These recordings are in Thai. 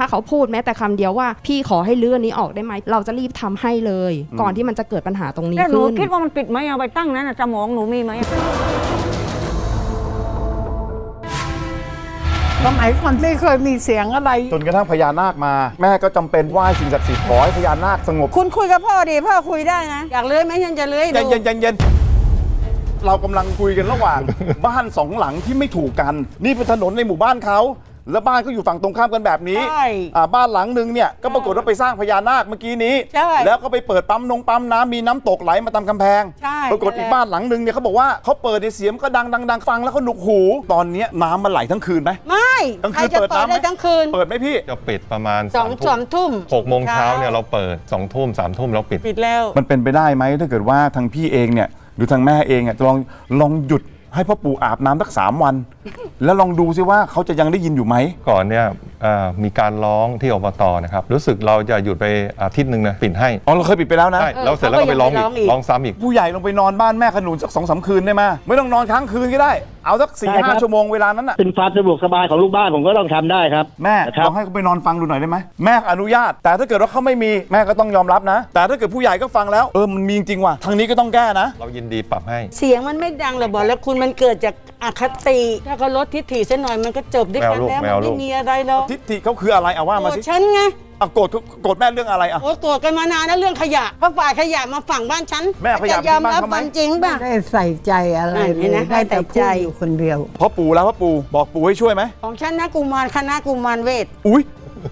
ถ้าเขาพูดแม้แต่คำเดียวว่า พี่ขอให้เลื่อนนี้ออกได้ไหมเราจะรีบทำให้เลย ก่อนที่มันจะเกิดปัญหาตรงนี้แต่หนูขึ้นคิดว่ามันปิดไหมเอาไปตั้งนั้นน่ะสมองหนูมีไหมสมัยก่อนไม่เคยมีเสียงอะไร จนกระทั่งพญานาคมา แม่ก็จำเป็นไหว้สิ่งศักดิ์สิทธิ์ขอให้พญานาคสงบ คุณคุยกับพ่อดิพ่อคุยได้นะอยากเลื้อยไหมฉันจะเลื้อยเย็ดูนเย็นเย็นเย็นเรากำลังคุยกันระหว่าง บ้านสองหลังที่ไม่ถูกกัน นี่เป็นถนนในหมู่บ้านเขา แล้วบ้านก็อยู่ฝั่งตรงข้ามกันแบบนี้ใช่อ่าบ้านหลังหนึ่งเนี่ยก็ปรากฏว่าไปสร้างพญานาคเมื่อกี้นี้ ใช่แล้วก็ไปเปิดปั๊มนงปั๊มน้ำมีน้ำตกไหลมาตามกำแพง ใช่ปรากฏอีกบ้านหลังหนึ่งเนี่ยเขาบอกว่าเขาเปิดในเสียงก็ดังดังดังฟังแล้วเขาหนุกหู ตอนเนี้ยน้ำมันไหลทั้งคืนไหม ไม่กลางใครคืนจะเปิดเปิดน้ำไหม ได้ทั้งคืนเปิดไหมพี่ จะปิดประมาณสองสามทุ่มหกโมงเช้าเนี่ยเราเปิดสองทุ่มสามทุ่มเราปิด ปิดแล้ว มันเป็นไปได้ไหมถ้าเกิดว่าทางพี่เองเนี่ยหรือทางแม่เองอะจะลองลองหยุด ให้พ่อปู่อาบน้ำสักสามวันแล้วลองดูซิว่าเขาจะยังได้ยินอยู่ไหมก่อนเนี่ย มีการร้องที่อบตนะครับรู้สึกเราจะหยุดไปอาทิตย์หนึ่งนะปิดให้อ๋อเราเคยปิดไปแล้วนะใช่แล้วเสร็จแล้วก็ไปร้องอีกเขาก็ยังไปร้องอีกร้องซ้ำอีก ผู้ใหญ่ลงไปนอนบ้านแม่ขนุนสักสองสามคืนได้ไหมไม่ต้องนอนค้างคืนก็ได้ เอาสักสี่ได้ครัห้าบชั่วโมงเวลานั้นน่ะเป็นความสะดวกสบายของลูกบ้านผมก็ต้องทำได้ครับ แม่นะครับลองให้เขาไปนอนฟังดูหน่อยได้ไหมแม่อนุญาต แต่ถ้าเกิดว่าเขาไม่มีแม่ก็ต้องยอมรับนะ แต่ถ้าเกิดผู้ใหญ่ก็ฟังแล้วเออมันมีจริงๆว่ะทางนี้ก็ต้องแก้นะ เรายินดีปรับให้ เสียงมันไม่ดังหรอกบอกแล้วคุณมันเกิดจากอคติ ถ้าเขาลดทิฐิเส้นหน่อยมันก็จบด้วยกันแมวลูกแล้วแมมัวนลูไม่กมีอะไรหรอกทิฏฐิเขาคืออะไรเอาว่าโกรมาธสิฉันไงอะโกรธโกรธแม่เรื่องอะไรอะ โอ้โกรธกันมานานแล้วเรื่องขยะเพราะฝ่ายขยะมาฝั่งบ้านฉันแม่ขยะจะยอมรับที่บ้านเขาไหมมันจริงป่ะ ไม่ได้ใส่ใจอะไรนั่นเลเห็นยไหมได้แต่ไม่ใส่พูใจดอยู่คนเดียว พ่อปู่แล้วพ่อปู่บอกปู่ให้ช่วยไหมของฉันนะกุมารคณะกุมารเวทอุ้ย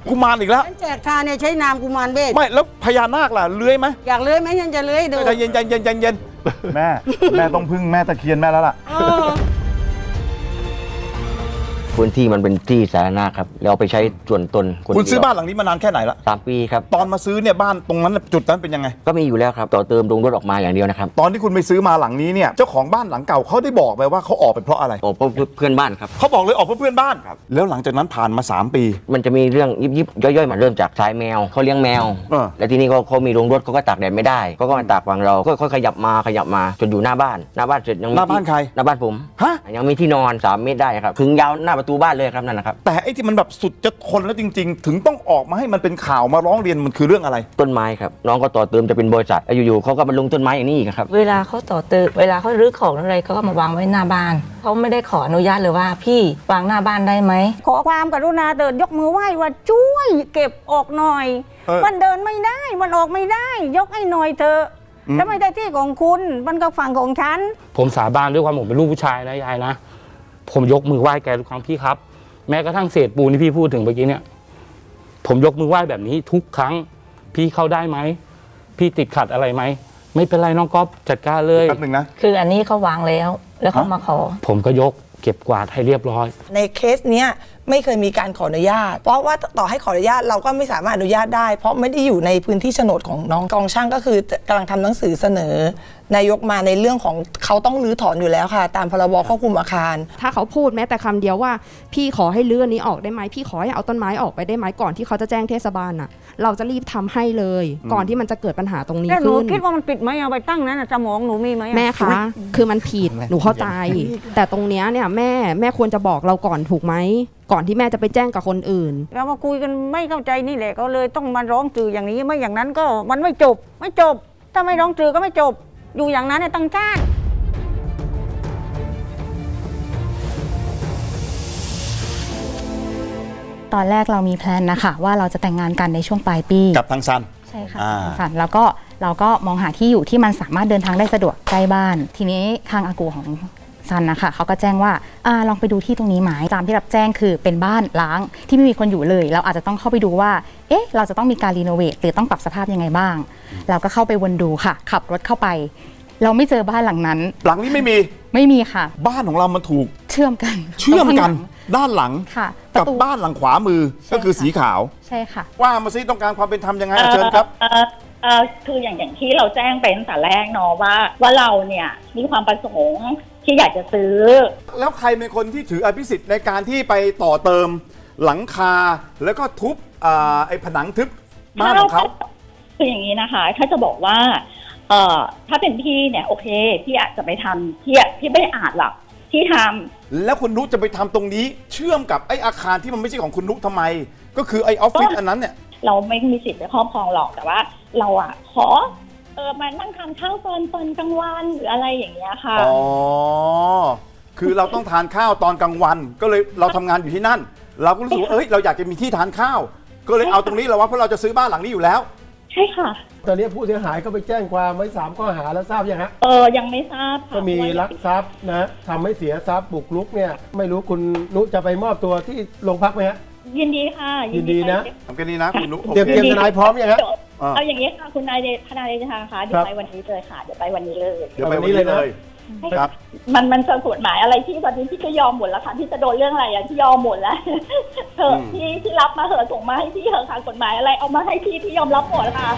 กุมารอีกแล้ว ฉันแจกทานเนี่ยใช้นามกุมารเวทไม่แล้วพญานาคล่ะเลื้อยไหมอยากเลื้อยไหมฉันจะเลื้อยดูใจเย็นใจเย็นใจเย็นแม่ แม่ต้องพึ่งแม่ตะเคียนแม่แล้วล่ะ เออ พื้นที่มันเป็นที่สาธารณะครับเราไปใช้ส่วนตนนคุณซื้อเดียวบ้านหลังนี้มานานแค่ไหนละสามปีครับ ตอนมาซื้อเนี่ยบ้านตรงนั้นจุดนั้นเป็นยังไง ก็มีอยู่แล้วครับ ต่อเติมลงรถออกมาอย่างเดียวนะครับตอนที่คุณไปซื้อมาหลังนี้เนี่ยเจ้าของบ้านหลังเก่าเขาได้บอกไหมว่าเขาออกไปเพราะอะไรโอ้เพื่อนบ้านครับ เขาบอกเลยออกเพราะเพื่อนบ้าน แล้วหลังจากนั้นผ่านมา 3 ปี มันจะมีเรื่องยิบยิบย่อยๆมาเริ่มจากชายแมวเขาเลี้ยงแมว เออ แล้วทีนี้เขาเขามีโรงรถเขาก็ตากแดดไม่ได้เขาก็มาตากฝั่งเราก็ค่อยๆขยับมาขยับมาจนอยู่หน้าบ้านหน้าบ้านเสร็จยังมีหน้าบ้านใคร หน้าบ้านผมฮะ ยังมีที่นอนสามเมตรได้ครับถึงยาวหน้าประตูบ้านเลยครับนั่นนะครับ แต่ไอ้ที่มันแบบสุดจะทนแล้วจริง ๆ ถึงต้องออกมาให้มันเป็นข่าวมาร้องเรียนมันคือเรื่องอะไร ต้นไม้ครับน้องก็ต่อเติมจะเป็นบริษัทแล้วอยู่ๆเขาก็มาลงต้นไม้อย่างนี้อีกครับ เวลาเขาต่อเติมเวลาเขารื้อของอะไรเขาก็มาวางไว้หน้าบ้านเขาไม่ได้ขออนุญาตเลยว่าพี่วางหน้าบ้านได้ไหมขอความกรุณาเดินยกมือไหว้ว่าช่วยเก็บออกหน่อย เออมันเดินไม่ได้มันออกไม่ได้ ยกให้หน่อยเถอะอืมถ้าไม่ได้ที่ของคุณ มันก็ฝั่งของฉัน ผมสาบานด้วยความผมเป็นลูกผู้ชายนะยายนะ ผมยกมือไหว้แกทุกครั้งพี่ครับ แม้กระทั่งเศษปูนที่พี่พูดถึงเมื่อกี้เนี่ย ผมยกมือไหว้แบบนี้ทุกครั้ง พี่เข้าได้ไหม พี่ติดขัดอะไรไหม ไม่เป็นไรน้องก๊อฟจัดการเลย แป๊บหนึงนะ คืออันนี้เขาวางแล้ว แล้วเขาฮะ มาขอ ผมก็ยกเก็บกวาดให้เรียบร้อย ในเคสเนี้ย ไม่เคยมีการขออนุญาต เพราะว่าต่อให้ขออนุญาตเราก็ไม่สามารถอนุญาตได้ เพราะไม่ได้อยู่ในพื้นที่โฉนดของน้องกองช่างก็คือกำลังทำหนังสือเสนอ นายกมาในเรื่องของเขาต้องรื้อถอนอยู่แล้วค่ะ ตามพรบควบคุมอาคาร ถ้าเขาพูดแม้แต่คำเดียวว่า พี่ขอให้เลื่อนนี้ออกได้ไหมพี่ขอให้เอาต้นไม้ออกไปได้ไหมก่อนที่เขาจะแจ้งเทศบาลน่ะ เราจะรีบทำให้เลย ก่อนที่มันจะเกิดปัญหาตรงนี้แต่หนูขึ้น คิดว่ามันปิดไหมเอาไปตั้งนั้นน่ะสมองหนูมีไหมอะ แม่คะ คือมันผิด หนูเข้าใจ แต่ตรงเนี้ยเนี่ยแม่แม่ควรจะบอกเราก่อนถูกไหม ก่อนที่แม่จะไปแจ้งกับคนอื่น เรามาคุยกันไม่เข้าใจนี่แหละก็เลยต้องมาร้องจืออย่างนี้ไม่อย่างนั้นก็มันไม่จบ ไม่จบ ถ้าไม่ร้องจือก็ไม่จบ อยู่อย่างนั้นเนี่ยตั้งจ้านตอนแรกเรามีแพลนนะคะว่าเราจะแต่งงานกันในช่วงปลายปีกับทางซัน ใช่ค่ะอ่า สันแล้วก็เราก็มองหาที่อยู่ที่มันสามารถเดินทางได้สะดวกใกล้บ้าน ทีนี้ทางอากูของ ซันนะคะเขาก็แจ้งว่าอาลองไปดูที่ตรงนี้ไหมตามที่รับแจ้งคือเป็นบ้านล้างที่ไม่มีคนอยู่เลย เราอาจจะต้องเข้าไปดูว่า เอ๊ะ เราจะต้องมีการรีโนเวทหรือต้องปรับสภาพยังไงบ้าง เราก็เข้าไปวนดูค่ะ ขับรถเข้าไป เราไม่เจอบ้านหลังนั้น หลังนี้ไม่มีไม่มีค่ะ บ้านของเรามันถูกเชื่อมกันเชื่อมกันตรงข้างหลังด้านหลังค่ะปกับระตู บ้านหลังขวามือใช่ก็คือค่ะสีขาว ใช่ค่ะ ว่ามาซิต้องการความเป็นธรรมยังไงอะเชิญครับ เอ่อเอ่อคืออย่างอย่างที่เราแจ้งไปตั้งแต่แรกเนาะว่า ว่าเราเนี่ยมีความประสงค์ ที่อยากจะซื้อ แล้วใครเป็นคนที่ถืออภิสิทธิ์ในการที่ไปต่อเติมหลังคาแล้วก็ทุบอ่าไอ้ผนังทึบบ้านของเขาคืออย่างนี้นะคะ ถ้าจะบอกว่า เอ่อ ถ้าเป็นพี่เนี่ยโอเคพี่อาจจะไปทำพี่อะพี่ไม่ได้อาจหรอกพี่ทำแล้วคุณนุจะไปทำตรงนี้ เชื่อมกับไอ้อาคารที่มันไม่ใช่ของคุณนุทำไม ก็คือไอออฟฟิศอันนั้นเนี่ยเราไม่มีสิทธิ์ไปครอบครองหรอกแต่ว่า เราอะขอ เออมานั่งทานข้าวตอนตอนกลางวันหรืออะไรอย่างเงี้ยค่ะ อ๋อ คือเราต้องทานข้าวตอนกลางวัน ก็เลยเราทำงานอยู่ที่นั่น เราก็รู้สึกว่าเอ้ยเราอยากจะมีที่ทานข้าว ก็เลยเอาตรงนี้เราว่าเพราะเราจะซื้อบ้านหลังนี้อยู่แล้ว ใช่ค่ะ ตอนนี้ผู้เสียหายก็ไปแจ้งความไว้สามข้อหาแล้วทราบยังฮะ เออยังไม่ทราบค่ะก็มีว่าลักทรัพย์นะทำให้เสียทรัพย์บุกรุกเนี่ย ไม่รู้คุณนุจะไปมอบตัวที่โรงพักไหมฮะ ยินดีค่ะยินดีนะทำแค่นี้นะคุณนุ๊กโอเตรียมเค เตรียมทนายพร้อมยังฮะ อ่า เอาอย่างนี้ค่ะคุณนายเดชทนายเดชาคะเดี๋ยครัวบไปวันนี้เลยค่ะเดี๋ยวไปวันนี้เลย เดี๋ยวไปวันนี้เลยครับ มันมันจะกฎหมายอะไรที่ตอนนี้พี่ก็ยอมหมดแล้วค่ะที่จะโดนเรื่องอะไรอะที่ยอมหมดแล้ว เถอะอืม พี่ที่รับมาเถอะส่งมาให้พี่เถอะค่ะกฎหมายอะไรเอามาให้พี่พี่ยอมรับหมดค่ะ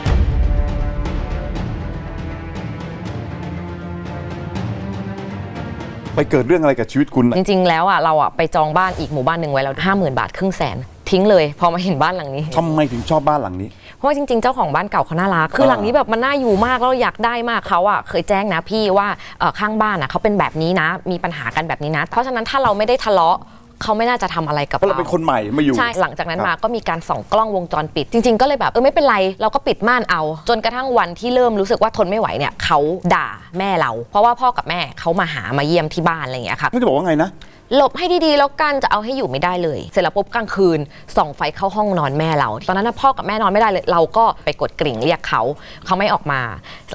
ไปเกิดเรื่องอะไรกับชีวิตคุณจริง ๆ แล้วอะเราอะไปจองบ้านอีกหมู่บ้านหนึ่งไว้แล้วห้าหมื่นบาทครึ่งแสน ทิ้งเลย พอมาเห็นบ้านหลังนี้ ทำไมถึงชอบบ้านหลังนี้ เพราะว่าจริงๆ เจ้าของบ้านเก่าเขาน่ารัก คืออ่าหลังนี้แบบมันน่าอยู่มากแล้วเราอยากได้มากเขาอะเคยแจ้งนะพี่ว่าเอ่อข้างบ้านอะเขาเป็นแบบนี้นะ มีปัญหากันแบบนี้นะ เพราะฉะนั้นถ้าเราไม่ได้ทะเลาะเขาไม่น่าจะทำอะไรกับเพราะเราเรา เป็นคนใหม่มาอยู่ ใช่ หลังจากนั้นครับมาก็มีการส่องกล้องวงจรปิด จริง ๆ ก็เลยแบบเออไม่เป็นไร เราก็ปิดม่านเอา จนกระทั่งวันที่เริ่มรู้สึกว่าทนไม่ไหวเนี่ยเขาด่าแม่เรา เพราะว่าพ่อกับแม่เขามาหามาเยี่ยมที่บ้านอะไรอย่างเงี้ยค่ะเขาจะบอกว่าไงนะ หลบให้ดีๆ แล้วกันจะเอาให้อยู่ไม่ได้เลย เสร็จแล้วปุ๊บกลางคืนส่องไฟเข้าห้องนอนแม่เรา ตอนนั้นนะพ่อกับแม่นอนไม่ได้เลย เราก็ไปกดกริ่งเรียกเขา เขาไม่ออกมา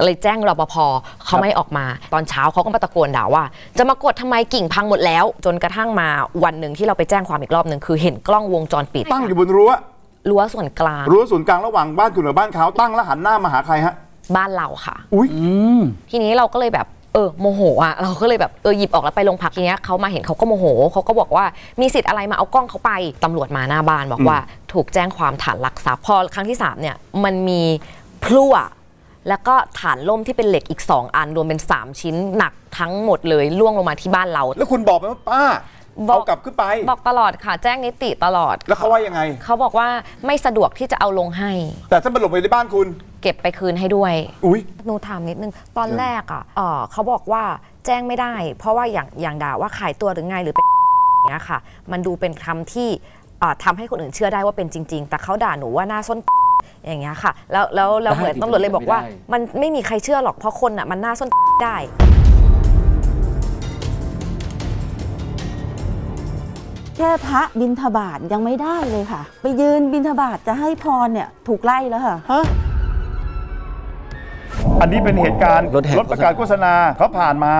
เลยแจ้งรปภเขาไม่ออกมา ตอนเช้าเขาก็มาตะโกนด่าว่า จะมากดทำไมกิ่งพังหมดแล้ว จนกระทั่งมาวันหนึ่งที่เราไปแจ้งความอีกรอบหนึ่งคือเห็นกล้องวงจรปิดตั้งอยู่บนรั้วรั้วส่วนกลางรั้วศูนย์กลางระหว่างบ้านคุณกับบ้านเขาตั้งแล้วหันหน้ามาหาใครฮะบ้านเราค่ะ อุ้ยทีนี้เราก็เลยแบบ เออโมโหอะเราก็เลยแบบเออหยิบออกแล้วไปโรงพักทีเนี้ยเขามาเห็นเขาก็โมโหเขาก็บอกว่ามีสิทธิ์อะไรมาเอากล้องเขาไปตำรวจมาหน้าบ้านบอกว่าถูกแจ้งความฐานลักทรัพย์พอครั้งที่สามเนี่ยมันมีพลั่วแล้วก็ฐานล่มที่เป็นเหล็กอีก 2 อันรวมเป็น 3 ชิ้นหนักทั้งหมดเลยล่วงลงมาที่บ้านเรา แล้วคุณบอกไหมว่าป้าบอเอากกลับขึ้นไป บอกตลอดค่ะ แจ้งนิติตลอด แล้วเขาว่ายังไง เขาบอกว่าไม่สะดวกที่จะเอาลงให้ แต่ถ้ามันหลบไปในบ้านคุณ เก็บไปคืนให้ด้วย อุ้ย หนูถามนิดนึง ตอนแรกอะเอ่อเขาบอกว่าแจ้งไม่ได้ เพราะว่าอย่างอย่างด่าว่าขายตัวหรือไงหรือเป็นอย่างเงี้ยค่ะ มันดูเป็นคำที่เอ่อทำให้คนอื่นเชื่อได้ว่าเป็นจริง ๆ แต่เขาด่าหนูว่าหน้าส้น อย่างเงี้ยค่ะ แล้วแล้วแล้วเหมือนตำรวจเลยบอกว่ามันไม่มีใครเชื่อหรอกเพราะคนอะมันหน้าส้นได้ แค่พระบินทบาทยังไม่ได้เลยค่ะ ไปยืนบินทบาทจะให้พรเนี่ยถูกไล่แล้วค่ะ อันนี้เป็นเหตุการณ์รถแห่รถประกาศโฆษณาเขาผ่านมา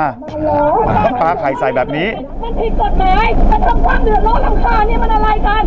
เขาปาไข่ใส่แบบนี้ มันผิดกฎหมายมันต้องความเดือดร้อนลำคาญนี่มันอะไรกัน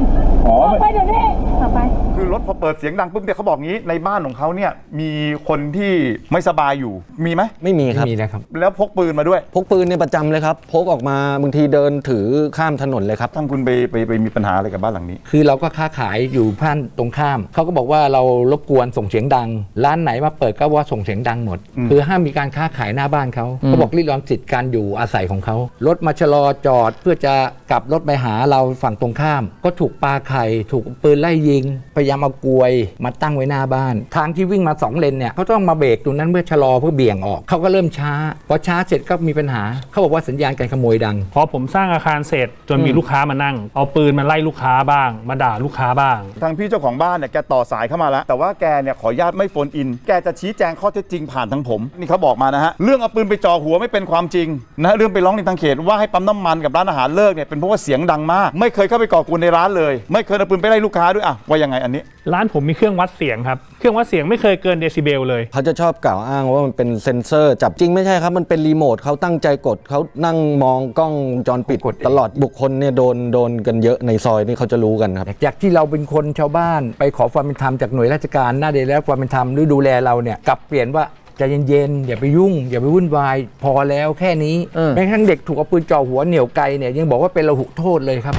อ๋อออกไปเดี๋ยวนี้ต่อไป คือรถพอเปิดเสียงดังปุ๊บเนี่ยเขาบอกงี้ในบ้านของเขาเนี่ยมีคนที่ไม่สบายอยู่มีไหมไม่มีครับ มีนะครับ แล้วพกปืนมาด้วยพกปืนเนี่ยประจำเลยครับ พกออกมาบางทีเดินถือข้ามถนนเลยครับ ทางคุณไปไปไปมีปัญหาอะไรกับบ้านหลังนี้ คือเราก็ค้าขายอยู่บ้านตรงข้าม เขาก็บอกว่าเรารบกวนส่งเสียงดัง ร้านไหนมาเปิดก็ว่าส่งเสียงดังหมดอืมคือห้ามมีการค้าขายหน้าบ้านเขาเขาบอกริดรอนสิทธิ์การอยู่อาศัยของเขารถมาชะลอจอดเพื่อจะกลับรถไปหาเราฝั่งตรงข้าม ก็ถูกปาไข่ถูกปืนไล่ยิง พยายามเอากลวยมาตั้งไว้หน้าบ้าน ทางที่วิ่งมาสองเลนเนี่ยเขาต้องมาเบรกตรงนั้นเพื่อชะลอเพื่อเบี่ยงออกเขาก็เริ่มช้าพอช้าเสร็จก็มีปัญหาเขาบอกว่าสัญญาณการขโมยดังพอผมสร้างอาคารเสร็จจนมีลูกค้ามานั่ง เอาปืนมาไล่ลูกค้าบ้าง มาด่าลูกค้าบ้าง ทางพี่เจ้าของบ้านเนี่ยแกต่อสายเข้ามาแล้ว แต่ว่าแกเนี่ยขออนุญาตไม่โฟนอิน แกจะชี้แจงข้อเท็จจริงผ่านทางผม นี่เขาบอกมานะฮะเรื่องเอาปืนไปจ่อหัวไม่เป็นความจริงนะเรื่องไปร้องในทางเขตว่าให้ปั๊มน้ำมันกับร้านอาหารเลิกเนี่ยเป็นเพราะว่าเสียงดังมาก ไม่เคยเข้าไปก่อกวนในร้านเลย ไม่เคยเอาปืนไปไล่ลูกค้าด้วยอะว่ายังไงอันนี้ ร้านผมมีเครื่องวัดเสียงครับ เครื่องวัดเสียงไม่เคยเกินเดซิเบลเลย เขาจะชอบกล่าวอ้างว่ามันเป็นเซ็นเซอร์จับจริงไม่ใช่ครับ มันเป็นรีโมทเขาตั้งใจกดเขานั่งมองกล้องวงจรปิด กดเอง ตลอดบุคคลเนี่ยโดนโดนกันเยอะในซอยนี่เขาจะรู้กันครับ จากที่เราเป็นคนชาวบ้านไปขอความเป็นธรรมจากหน่วยราชการหน้าเดแล้วความเป็นธรรมหรือดูแลเราเนี่ยกลับเปลี่ยนว่า ใจเย็นๆอย่าไปยุ่ง อย่าไปวุ่นวาย พอแล้วแค่นี้เออ แม้กระทั่งเด็กถูกเอาปืนจ่อหัวเหนี่ยวไกลเนี่ยยังบอกว่าเป็นระหุโทษเลยครับ